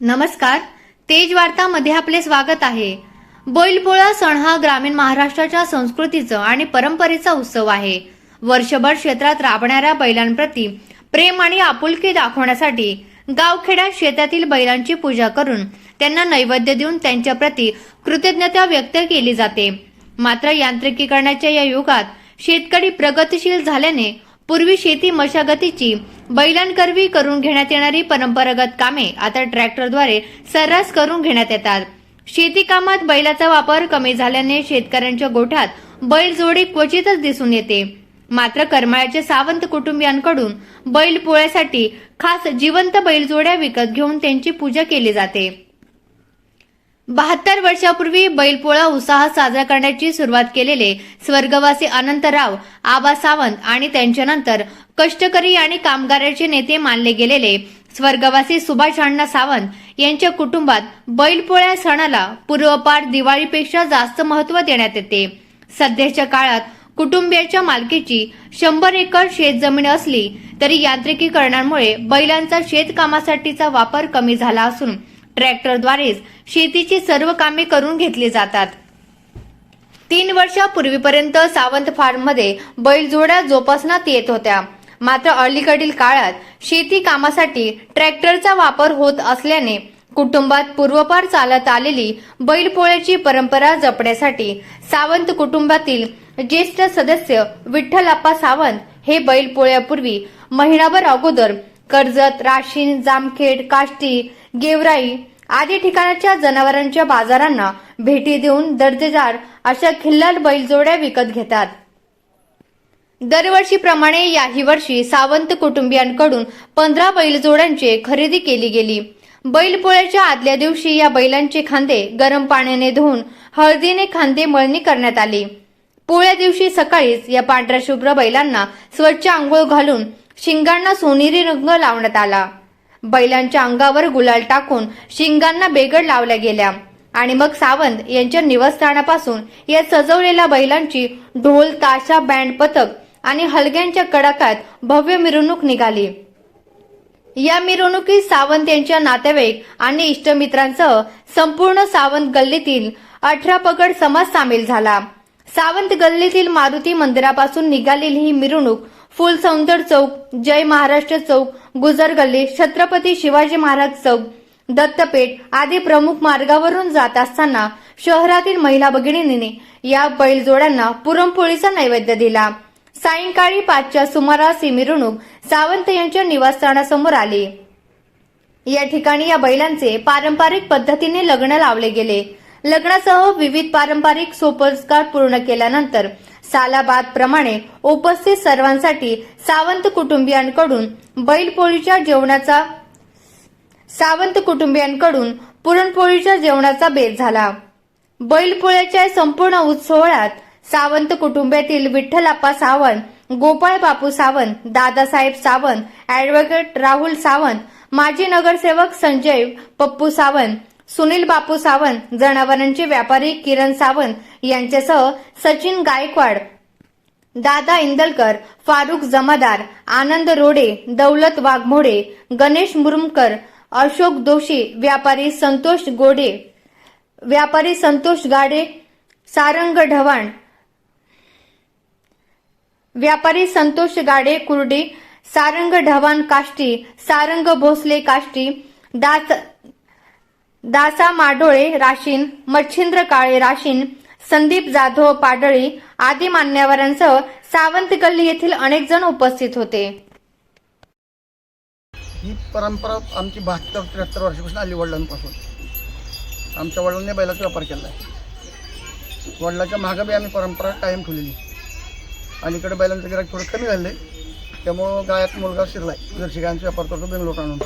नमस्कार. तेज वार्तामध्ये आपले स्वागत आहे. बैलपोळा सण हा ग्रामीण महाराष्ट्राच्या संस्कृतीचं आणि परंपरेचा उत्सव आहे. वर्षभर क्षेत्रात राबणाऱ्या बैलांप्रती प्रेम आणि आपुलकी दाखवण्यासाठी गावखेड्यात शेतातील बैलांची पूजा करून त्यांना नैवेद्य देऊन त्यांच्या प्रती कृतज्ञता व्यक्त केली जाते. मात्र यांत्रिकीकरणाच्या या युगात शेतकरी प्रगतिशील झाल्याने पूर्वी शेती मशागतीची बैलांकरवी करून घेण्यात येणारी परंपरागत कामे आता ट्रॅक्टरद्वारे सर्रास करून घेण्यात येतात. शेती कामात बैलाचा वापर कमी झाल्याने शेतकऱ्यांच्या गोठ्यात बैलजोडी क्वचितच दिसून येते. मात्र करमाळ्याच्या सावंत कुटुंबियांकडून बैल पोळ्यासाठी खास जिवंत बैलजोड्या विकत घेऊन त्यांची पूजा केली जाते. बहात्तर वर्षापूर्वी बैलपोळा उत्साहात साजरा करण्याची सुरुवात केलेले स्वर्गवासी अनंतराव आबा सावंत आणि त्यांच्यानंतर कष्टकरी आणि कामगाराचे नेते मानले गेलेले स्वर्गवासी सुभाष अण्णा सावंत यांच्या कुटुंबात बैलपोळ्या सणाला पूर्वपार दिवाळीपेक्षा जास्त महत्त्व देण्यात येते. सध्याच्या काळात कुटुंबियाच्या मालकीची शंभर एकर शेतजमीन असली तरी यांत्रिकीकरणामुळे बैलांचा शेतकामासाठीचा वापर कमी झाला असून ट्रॅक्टरद्वारेच शेतीची सर्व कामे करून घेतली जातात. तीन वर्षापूर्वीपर्यंत सावंत फार्ममध्ये बैलजोड्या जोपासण्यात येत होत्या. मात्र अलीकडील काळात शेती कामासाठी ट्रॅक्टरचा वापर होत असल्याने कुटुंबात पूर्वपार चालत आलेली बैलपोळ्याची परंपरा जपण्यासाठी सावंत कुटुंबातील ज्येष्ठ सदस्य विठ्ठलाप्पा सावंत हे बैलपोळ्यापूर्वी महिनाभर अगोदर कर्जत राशीन जामखेड काष्टी गेवराई आदी ठिकाणाच्या जनावरांच्या बाजारांना भेटी देऊन दर्जेदार अशा खिल्लार बैलजोड्या विकत घेतात. दरवर्षीप्रमाणे याही वर्षी सावंत कुटुंबियांकडून पंधरा बैलजोड्यांची खरेदी केली गेली. बैलपोळ्याच्या आदल्या दिवशी या बैलांचे खांदे गरम पाण्याने धुवून हळदीने खांदे मळणी करण्यात आली. पोळ्या दिवशी सकाळीच या पांढऱ्या शुभ्र बैलांना स्वच्छ आंघोळ घालून शिंगांना सोनेरी रंग लावण्यात आला. बैलांच्या अंगावर गुलाल टाकून शिंगांना बेगड लावल्या गेल्या. आणि मग सावंत यांच्या निवासस्थानापासून या सजवलेल्या बैलांची ढोल ताशा बँड पथक आणि हलग्यांच्या कडाकात भव्य मिरवणूक निघाली. या मिरवणुकीत सावंत यांच्या नातेवाईक आणि इष्टमित्रांसह संपूर्ण सावंत गल्लीतील अठरा पगड समाज सामील झाला. सावंत गल्लीतील मारुती मंदिरापासून निघालेली ही मिरवणूक फुल सौंदर चौक जय महाराष्ट्र चौक गुजर गल्ली छत्रपती शिवाजी महाराज चौक दत्तपेठ आदी प्रमुख मार्गावरून जात असताना शहरातील महिला भगिनींनी या बैलजोड्यांना पुरणपोळीचा नैवेद्य दिला. सायंकाळी पाचच्या सुमारास ही मिरवणूक सावंत यांच्या निवासस्थानासमोर आली. या ठिकाणी या बैलांचे पारंपरिक पद्धतीने लग्न लावले गेले. लग्नासह विविध पारंपरिक सोपस्कार पूर्ण केल्यानंतर सालाबाद प्रमाणे उपस्थित सर्वांसाठी सावंत कुटुंबियांकडून बैलपोळीच्या जेवणाचा सावंत कुटुंबियांकडून पुरणपोळीच्या जेवणाचा बेत झाला. बैलपोळ्याच्या संपूर्ण उत्सवात सावंत कुटुंबातील विठ्ठलाप्पा सावंत गोपाळ बापू सावंत दादासाहेब सावंत ऍडव्होकेट राहुल सावंत माजी नगरसेवक संजय पप्पू सावंत सुनील बापू सावंत जनावरांचे व्यापारी किरण सावंत यांच्यासह सचिन गायकवाड दादा इंदलकर फारुख जमादार आनंद रोडे दौलत वाघमोडे गणेश मुरुमकर अशोक दोशी व्यापारी संतोष गोडे व्यापारी संतोष गाडे सारंग ढवाण व्यापारी संतोष गाडे कुर्डी सारंग ढवाण काष्टी सारंग भोसले काष्टी दास दासा माडोळे राशीन मच्छिंद्र काळे राशीन संदीप जाधव पाडळी आदी मान्यवरांसह सावंत गल्ली येथील अनेक जण उपस्थित होते. ही परंपरा आमची बहात्तर त्र्याहत्तर वर्षापासून आली वडिलांपासून. आमच्या वडिलांनी बैलाचा व्यापार केला आहे वडिलाच्या मागं बी आम्ही परंपरा कायम ठेवलेली. अलीकडे बैलांचं गिराक थोडं कमी झालं. आहे त्यामुळं गायात मुलगा शिरला आहे जर्सी गायांचा व्यापार करतो बेंगलोर आणून.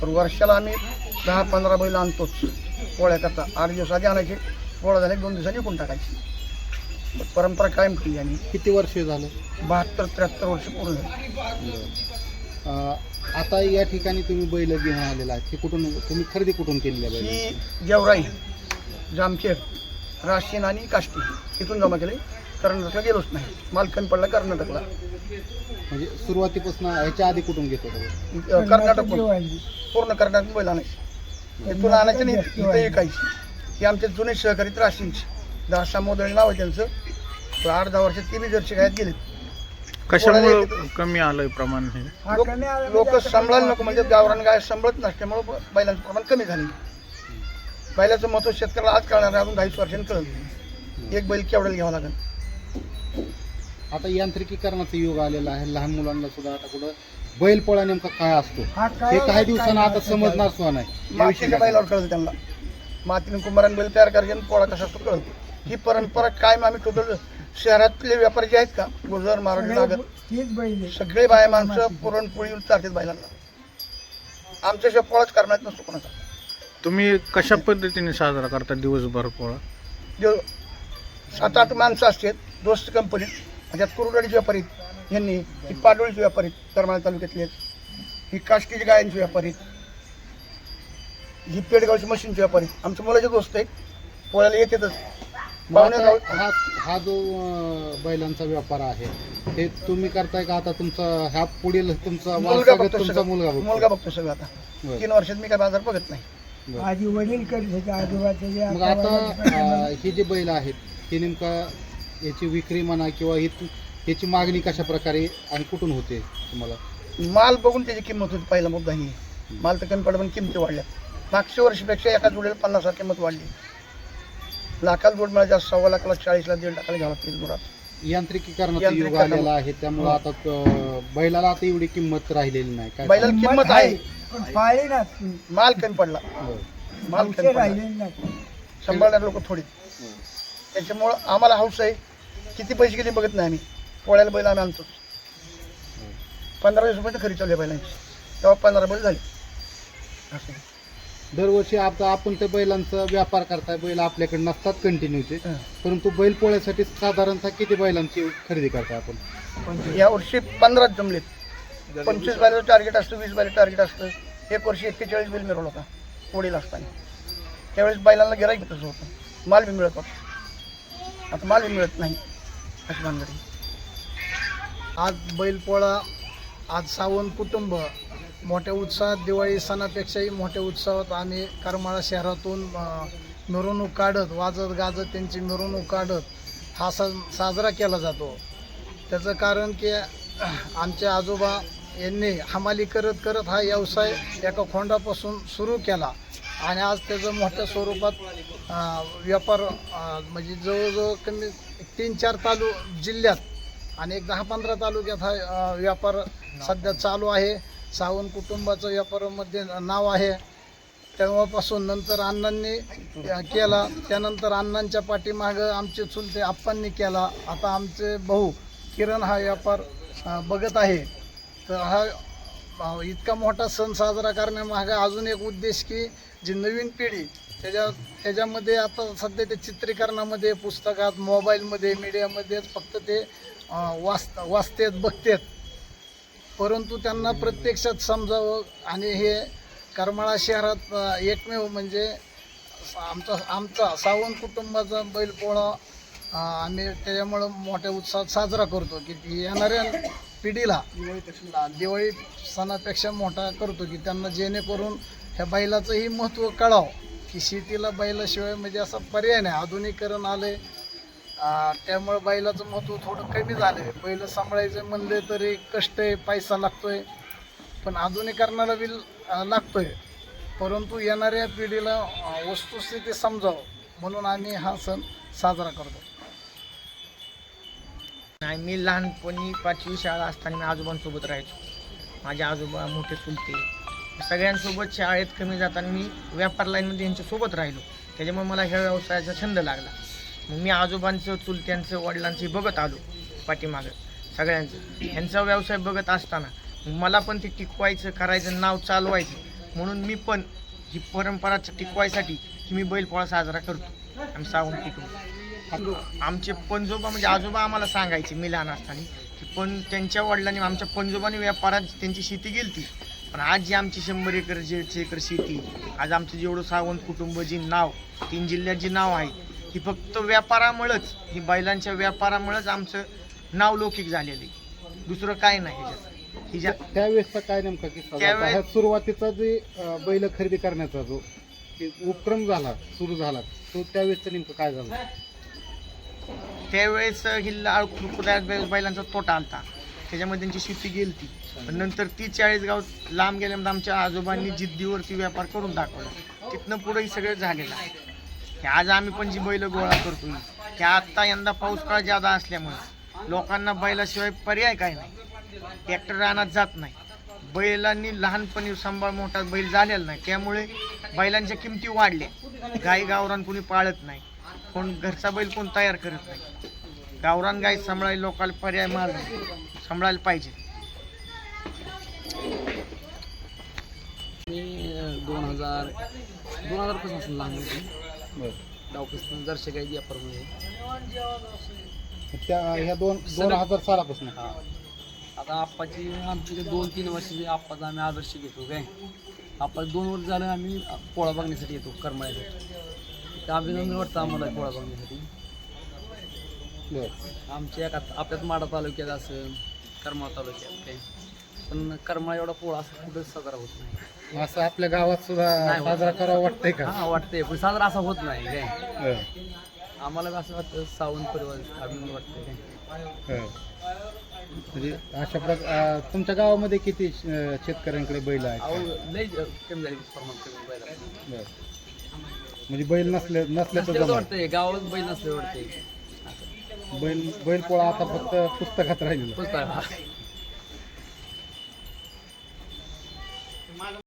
तर वर्षाला आम्ही दहा पंधरा बैल आणतोच. पोळ्याकरता आठ दिवस आधी आणायचे. पोळा झाले दोन दिवसांनी विकून टाकायची. परंपरा कायम ठेवली आणि किती वर्ष झालं? बहात्तर त्र्याहत्तर वर्ष पूर्ण झाली. आता या ठिकाणी तुम्ही बैल घेऊन आलेला आहे. ते कुठून तुम्ही खरेदी कुठून केलेली आहे ही गेवराई जामखेड राशीन आणि काष्टी. इथून जमा केले. कर्नाटकला गेलोच नाही. मालकण पडला कर्नाटकला. म्हणजे सुरुवातीपासून ह्याच्या आधी कुठून घेत? कर्नाटक पूर्ण कर्नाटक बैला नाही इथून आणायचं नाही इथं विकायची ही आमचे जुने सहकारी राशींची दासा मोदळे नाव आहे त्यांचं. आठ दहा वर्षात ते बी जर्शी गायत गेले कशामुळं कमी आलंय प्रमाण हे? लोक सांभाळायला नको म्हणजे गावरान गाय सांभाळत नसल्यामुळं बैलांचं प्रमाण कमी झाले बैलाचं महत्त्व शेतकऱ्याला आज कळणार आहे अजून दहावीस वर्षांनी कळलं. एक बैल केवढ्याला घ्यावा लागेल? आता यांत्रिकीकरणाचा युग आलेला आहे. लहान मुलांना सुद्धा आता कुठं बैलपोळा नेमका काय असतो? हे काही दिवसांना आता समजणार सुद्धा नाही. याविषयी मातीच्या काय? बैलावर कळलं त्यांना. मातीने कुंभारान बैल तयार करायचे आणि पोळा कसा असतो कळलं. ही परंपरा कायम आम्ही टोटल शहरातले व्यापारी जे आहेत का गुजर मारुती नागर सगळे बाया माणसं पुरणपोळी चालतात बैलांना. आमच्याशिवाय पोळाच करण्यात नसतो कोणाचा. तुम्ही कशा पद्धतीने साजरा करता दिवसभर पोळा? जो सात आठ माणसं असतात. दोस्त कंपनीत त्याच्यात कुरुडाडीचे व्यापारी. यांनी ही पाडोळीचे व्यापारी करमाळा तालुक्यातले आहेत. ही काष्टीची गायांचे व्यापारी. ही पेडगावची मशीनचे व्यापारी. आमच्या मुलाचे दोस्त आहेत पोळ्याला येतातच हा हा जो अं, बैलांचा व्यापार आहे हे तुम्ही करताय का आता तुमचा ह्या पुढील तुमचा मुलगा वारसागत बघतो तुमचा सगळं. मुलगा बघतो मुलगा बघतो सगळं आता बरं. तीन वर्षात मी काय बाजार बघत नाही बरं. आधी वडील करत होते मग आता आता वडिलांचे अं, हे जे बैल आहेत हे नेमका याची विक्री म्हणा किंवा ही याची मागणी कशा प्रकारे आणि कुठून होते तुम्हाला? माल बघून त्याची किंमत होती पहिला मुद्दा ही. माल तर कमी पडला पण किमती वाढल्या. मागच्या वर्षीपेक्षा एका जोडीला पन्नास हजार किंमत वाढली. लाखाला जोड मिळायच्या सव्वा लाखाला चाळीसला दीड लाखाला घ्यावं लागते जोडात यांत्रिकीकरणाचा युग यांत्रिकीकरण. आलेला आहे त्यामुळे आता बैलाला आता एवढी किंमत राहिलेली नाही. काय बैलाला किंमत आहे. पण पाळी ना. माल कमी पडला. बरं. माल कमी पडला. राहिले नाही. सांभाळणारे लोक थोडी त्याच्यामुळं आम्हाला हाऊस आहे. किती पैसे किती बघत नाही आम्ही. पोळ्याला बैल आम्ही आणतो. पंधरा वीस रुपये खरी चालू आहे बैलांची. तेव्हा पंधरा बैल झाले. असं. दरवर्षी आता आपण त्या बैलांचा व्यापार करताय बैल आपल्याकडे नसतात कंटिन्यूचे हं. परंतु बैल पोळ्यासाठी साधारणतः किती बैलांची खरेदी करताय आपण? या वर्षी पंधराच जमलेत. पंचवीस बैलाचं टार्गेट असतं वीस बैल टार्गेट असतं. एक वर्षी एक्केचाळीस बैल मिळवलं होता होडीला असताना. त्यावेळेस बैलांना गिराईक तसं होतं माल बी मिळत होता. आता माल बी मिळत नाही. अशी आज बैलपोळा आज सावंत कुटुंब. मोठ्या उत्साहात दिवाळी सणापेक्षाही मोठ्या उत्साहात आम्ही करमाळा शहरातून मिरवणूक काढत वाजत गाजत त्यांची मिरवणूक काढत हा सण साजरा केला जातो. त्याचं कारण की आमचे आजोबा यांनी हमाली करत करत हा व्यवसाय एका खोंडापासून सुरू केला. आणि आज त्याचं मोठ्या स्वरूपात व्यापार म्हणजे जवळजवळ कमी तीन चार तालु जिल्ह्यात आणि एक दहा पंधरा तालुक्यात हा व्यापार सध्या चालू आहे. सावंत कुटुंबाचं व्यापारामध्ये नाव आहे. तेव्हापासून नंतर अण्णांनी केला. त्यानंतर अण्णांच्या पाठीमागं आमचे चुलते आप्पांनी केला. आता आमचे भाऊ किरण हा व्यापार बघत आहे. तर हा इतका मोठा सण साजरा करण्यामागं अजून एक उद्देश की जी नवीन पिढी त्याच्या त्याच्यामध्ये आता सध्या ते चित्रीकरणामध्ये पुस्तकात मोबाईलमध्ये मीडियामध्येच फक्त ते अ, वाच वाचतेत बघतेत. परंतु त्यांना प्रत्यक्षात समजावं आणि हे करमाळा शहरात एकमेव म्हणजे आमचा आमचा सावंत कुटुंबाचा बैलपोळा आम्ही त्याच्यामुळं मोठ्या उत्साहात साजरा करतो की येणाऱ्या पिढीला दिवाळी सणापेक्षा मोठा करतो की त्यांना जेणेकरून ह्या बैलाचंही महत्त्व कळावं की शेतीला बैलाशिवाय म्हणजे असा पर्याय नाही. आधुनिकीकरण आले त्यामुळे बैलाचं महत्त्व थोडं कमी झालं आहे बैल सांभाळायचं म्हणले तरी कष्ट आहे पैसा लागतोय. पण आधुनिकरणाला बिल लागतोय. परंतु येणाऱ्या पिढीला वस्तुस्थिती समजावं. म्हणून आम्ही हा सण साजरा करतो. नाही मी लहानपणी पाचवी शाळा असताना मी आजोबांसोबत राहायचो. माझे आजोबा मोठे चुलते. सगळ्यांसोबत शाळेत कमी जाताना मी व्यापार लाईनमध्ये यांच्यासोबत राहिलो. त्याच्यामुळे मला ह्या व्यवसायाचा छंद लागला. मग मी आजोबांचं चुलत्यांचं वडिलांचं बघत आलो पाठीमागं सगळ्यांचं. ह्यांचा व्यवसाय बघत असताना मग मला पण ते टिकवायचं करायचं नाव चालवायचं. म्हणून मी पण ही परंपरा टिकवायसाठी की मी बैलपोळा साजरा करतो. आम्ही सावंत कुटुंब आमचे पणजोबा म्हणजे आजोबा आम्हाला सांगायचे मी लहान असताना की पण त्यांच्या वडिलांनी आमच्या पणजोबाने व्यापारात त्यांची शेती गेली पण आज जी आमची शंभर एकर दीडशे एकर शेती आज आमचं जेवढं सावंत कुटुंब जी नाव तीन जिल्ह्यात जी नाव आहे ही फक्त व्यापारामुळंच ही बैलांच्या व्यापारामुळंच आमचं नाव लौकिक झालेलं आहे. दुसरं काय नाही ह्याच्यात. ज्या काय नेमका किस्सा? त्यावेळेस- सुरुवातीचा जे बैल खरेदी करण्याचा जो उपक्रम झाला सुरू झाला तो त्यावेळेसचं नेमकं काय झालं? त्यावेळेस ही बै- बैलांचा तोटा आलता. त्याच्यामध्ये त्यांची शेती गेलती. पण नंतर ती चाळीस गाव लांब गेल्यामध्ये आमच्या आजोबांनी जिद्दीवरती व्यापार करून दाखवला. तिथनं पुढेही सगळं झालेलं आहे. हे आज आम्ही पण जी बैल गोळा करतो की आत्ता यंदा पाऊस काळ जादा असल्यामुळे लोकांना बैलाशिवाय पर्याय काय नाही. ट्रॅक्टर रानात जात नाही. बैलांनी लहानपणी सांभाळ मोठा बैल झालेला नाही. त्यामुळे बैलांच्या किमती वाढल्या. गाई गावरान कोणी पाळत नाही. कोण घरचा बैल कोण तयार करत नाही. गावरान गाय सांभाळायला लोकांना पर्याय मार सांभाळायला पाहिजे. मी दोन हजार दोन हजारपासून असेल लहान होती. डावपासून जरशे काही व्यापारमध्ये त्या ह्या दोन दोन हजार सालापासून. आता आप्पाची आमची दोन तीन वर्षाची आप्पाचा आम्ही आदर्श घेतो काय? आप्पा दोन वर्ष झालं आम्ही पोळा बघण्यासाठी येतो करमाळ्यासाठी ते अभिनंदन वाटतं आम्हाला पोळा बघण्यासाठी. आमच्या एका आपल्यात माडा तालुक्यात असं करमाळ तालुक्यात काय पण करमाळा एवढा पोळा असं कुठंच साजरा होत नाही. असं आपल्या गावात सुद्धा नाही होत. साजरा करावा वाटतंय का? हां वाटतंय. पण साजरा असा होत नाही काय. हं. आम्हाला बी असं वाटतं सावंत परिवार अभिमान वाटतंय काय. हं. म्हणजे अशा प्रकार तुमच्या गावामध्ये किती अं, शेतकऱ्यांकडे बैल आहेत? अहो लय कमी झाली प्रमाण कमी बैला बरं. म्हणजे बैल नसले नसले तर नसल्याचं. वाटतंय. गावात बैल नसले वाटतंय. बैल बैल पोळा आता फक्त पुस्तकात राहिलेला. पुस्तक.